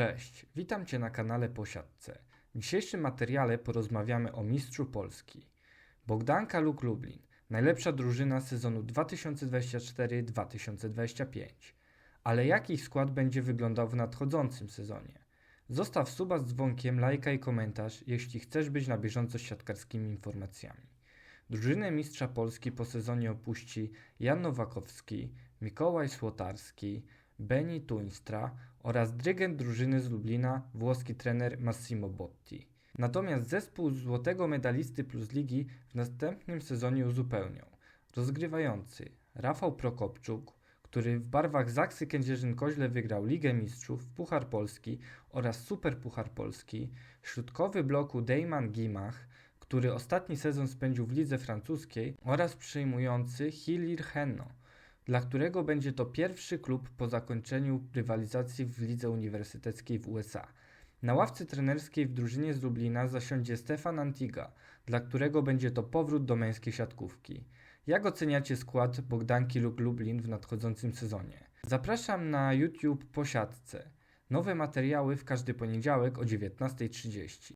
Cześć, witam Cię na kanale Posiadce. W dzisiejszym materiale porozmawiamy o mistrzu Polski. Bogdanka Luk Lublin, najlepsza drużyna sezonu 2024-2025. Ale jaki skład będzie wyglądał w nadchodzącym sezonie? Zostaw suba z dzwonkiem, lajka i komentarz, jeśli chcesz być na bieżąco z siatkarskimi informacjami. Drużynę mistrza Polski po sezonie opuści Jan Nowakowski, Mikołaj Słotarski, Beni Tuinstra oraz dyrygent drużyny z Lublina, włoski trener Massimo Botti. Natomiast zespół złotego medalisty plus ligi w następnym sezonie uzupełnią rozgrywający Rafał Prokopczuk, który w barwach Zaksy Kędzierzyn-Koźle wygrał Ligę Mistrzów, Puchar Polski oraz Super Puchar Polski, środkowy bloku Dejman Gimach, który ostatni sezon spędził w lidze francuskiej oraz przyjmujący Hilir Henno, dla którego będzie to pierwszy klub po zakończeniu rywalizacji w lidze uniwersyteckiej w USA. Na ławce trenerskiej w drużynie z Lublina zasiądzie Stefan Antiga, dla którego będzie to powrót do męskiej siatkówki. Jak oceniacie skład Bogdanki lub Lublin w nadchodzącym sezonie? Zapraszam na YouTube po siatce. Nowe materiały w każdy poniedziałek o 19.30.